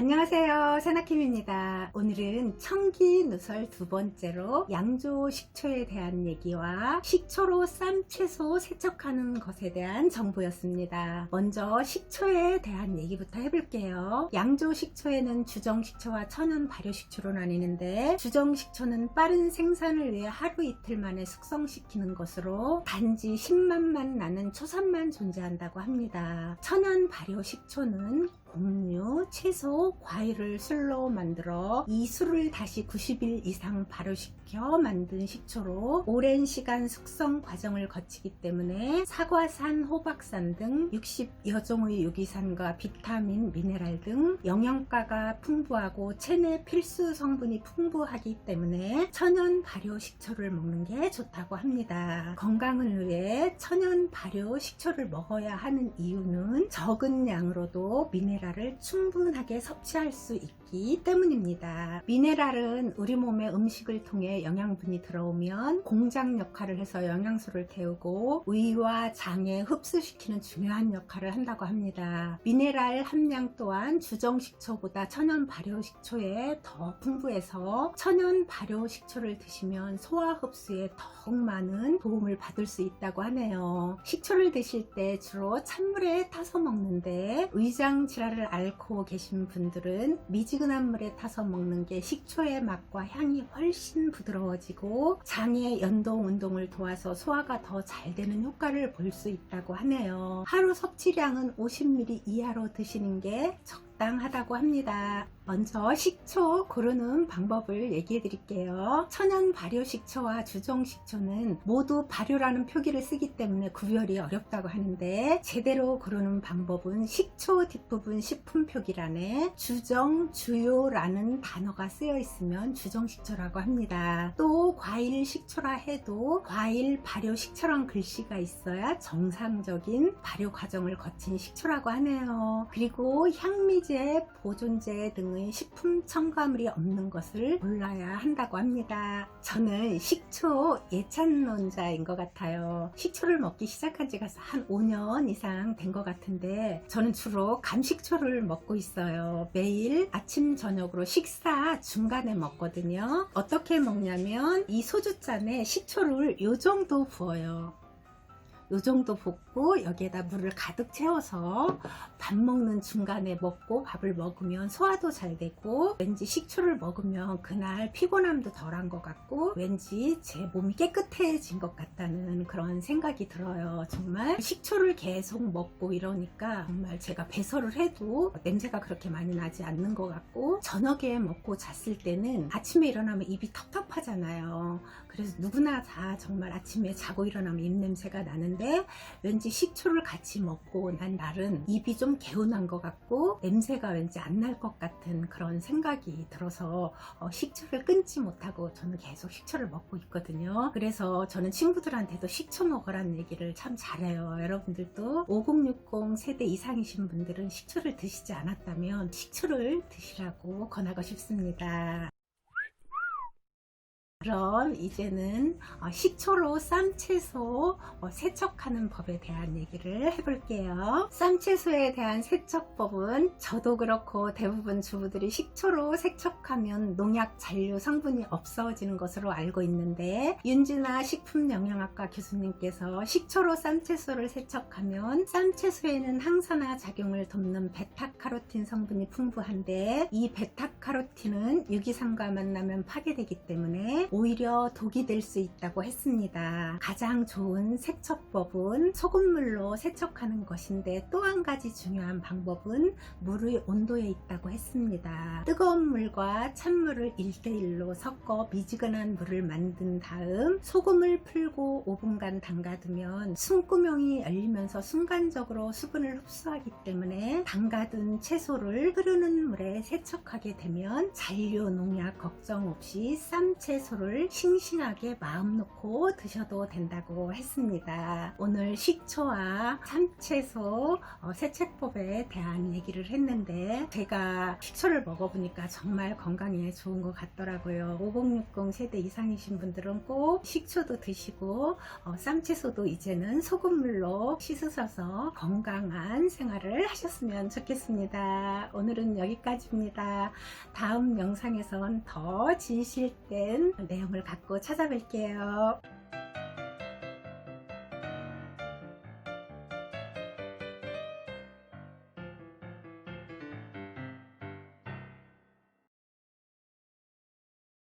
안녕하세요. 세나킴입니다. 오늘은 청기 누설 두 번째로 양조 식초에 대한 얘기와 식초로 쌈 채소 세척하는 것에 대한 정보였습니다. 먼저 식초에 대한 얘기부터 해볼게요. 양조 식초에는 주정 식초와 천연 발효 식초로 나뉘는데 주정 식초는 빠른 생산을 위해 하루 이틀 만에 숙성시키는 것으로 단지 10만만 나는 초산만 존재한다고 합니다. 천연 발효 식초는 곡류, 채소, 과일을 술로 만들어 이 술을 다시 90일 이상 발효시켜 만든 식초로 오랜 시간 숙성 과정을 거치기 때문에 사과산, 호박산 등 60여 종의 유기산과 비타민, 미네랄 등 영양가가 풍부하고 체내 필수 성분이 풍부하기 때문에 천연 발효 식초를 먹는 게 좋다고 합니다. 건강을 위해 천연 발효 식초를 먹어야 하는 이유는 적은 양으로도 미네랄 을 충분하게 섭취할 수 있기 때문입니다. 미네랄은 우리 몸에 음식을 통해 영양분이 들어오면 공장 역할을 해서 영양소를 태우고 위와 장에 흡수시키는 중요한 역할을 한다고 합니다. 미네랄 함량 또한 주정 식초보다 천연 발효 식초에 더 풍부해서 천연 발효 식초를 드시면 소화 흡수에 더욱 많은 도움을 받을 수 있다고 하네요. 식초를 드실 때 주로 찬물에 타서 먹는데 위장 질환 을 앓고 계신 분들은 미지근한 물에 타서 먹는 게 식초의 맛과 향이 훨씬 부드러워지고 장의 연동 운동을 도와서 소화가 더 잘 되는 효과를 볼 수 있다고 하네요. 하루 섭취량은 50ml 이하로 드시는 게 적 당하다고 합니다. 먼저 식초 고르는 방법을 얘기해 드릴게요. 천연 발효 식초와 주정 식초는 모두 발효라는 표기를 쓰기 때문에 구별이 어렵다고 하는데 제대로 고르는 방법은 식초 뒷부분 식품 표기란에 주정, 주요라는 단어가 쓰여 있으면 주정 식초라고 합니다. 또 과일 식초라 해도 과일 발효 식초란 글씨가 있어야 정상적인 발효 과정을 거친 식초라고 하네요. 그리고 향미 제, 보존제 등의 식품 첨가물이 없는 것을 골라야 한다고 합니다. 저는 식초 예찬론자인 것 같아요. 식초를 먹기 시작한 지가 한 5년 이상 된 것 같은데 저는 주로 감식초를 먹고 있어요. 매일 아침 저녁으로 식사 중간에 먹거든요. 어떻게 먹냐면 이 소주잔에 식초를 요 정도 부어요. 요 정도 붓고 여기에다 물을 가득 채워서 밥 먹는 중간에 먹고 밥을 먹으면 소화도 잘 되고 왠지 식초를 먹으면 그날 피곤함도 덜한 것 같고 왠지 제 몸이 깨끗해진 것 같다는 그런 생각이 들어요. 정말 식초를 계속 먹고 이러니까 정말 제가 배설을 해도 냄새가 그렇게 많이 나지 않는 것 같고 저녁에 먹고 잤을 때는 아침에 일어나면 입이 텁텁하잖아요. 그래서 누구나 다 정말 아침에 자고 일어나면 입냄새가 나는 데 왠지 식초를 같이 먹고 난 날은 입이 좀 개운한 것 같고 냄새가 왠지 안 날 것 같은 그런 생각이 들어서 어, 식초를 끊지 못하고 저는 계속 식초를 먹고 있거든요. 그래서 저는 친구들한테도 식초 먹으라는 얘기를 참 잘해요. 여러분들도 5060 세대 이상이신 분들은 식초를 드시지 않았다면 식초를 드시라고 권하고 싶습니다. 그럼 이제는 어, 식초로 쌈채소 어, 세척하는 법에 대한 얘기를 해볼게요. 쌈채소에 대한 세척법은 저도 그렇고 대부분 주부들이 식초로 세척하면 농약 잔류 성분이 없어지는 것으로 알고 있는데 윤진아 식품영양학과 교수님께서 식초로 쌈채소를 세척하면 쌈채소에는 항산화 작용을 돕는 베타카로틴 성분이 풍부한데 이 베타카로틴은 유기산과 만나면 파괴되기 때문에 오히려 독이 될 수 있다고 했습니다. 가장 좋은 세척법은 소금물로 세척하는 것인데 또 한 가지 중요한 방법은 물의 온도에 있다고 했습니다. 뜨거운 물과 찬물을 1대1로 섞어 미지근한 물을 만든 다음 소금을 풀고 5분간 담가두면 숨구멍이 열리면서 순간적으로 수분을 흡수하기 때문에 담가둔 채소를 흐르는 물에 세척하게 되면 잔류 농약 걱정 없이 쌈 채소를 식초를 싱싱하게 마음 놓고 드셔도 된다고 했습니다. 오늘 식초와 삼채소 어, 세척법에 대한 얘기를 했는데 제가 식초를 먹어보니까 정말 건강에 좋은 것 같더라고요. 5060 세대 이상이신 분들은 꼭 식초도 드시고 어, 쌈채소도 이제는 소금물로 씻으셔서 건강한 생활을 하셨으면 좋겠습니다. 오늘은 여기까지입니다. 다음 영상에선 더 진실된 내용을 갖고 찾아뵐게요.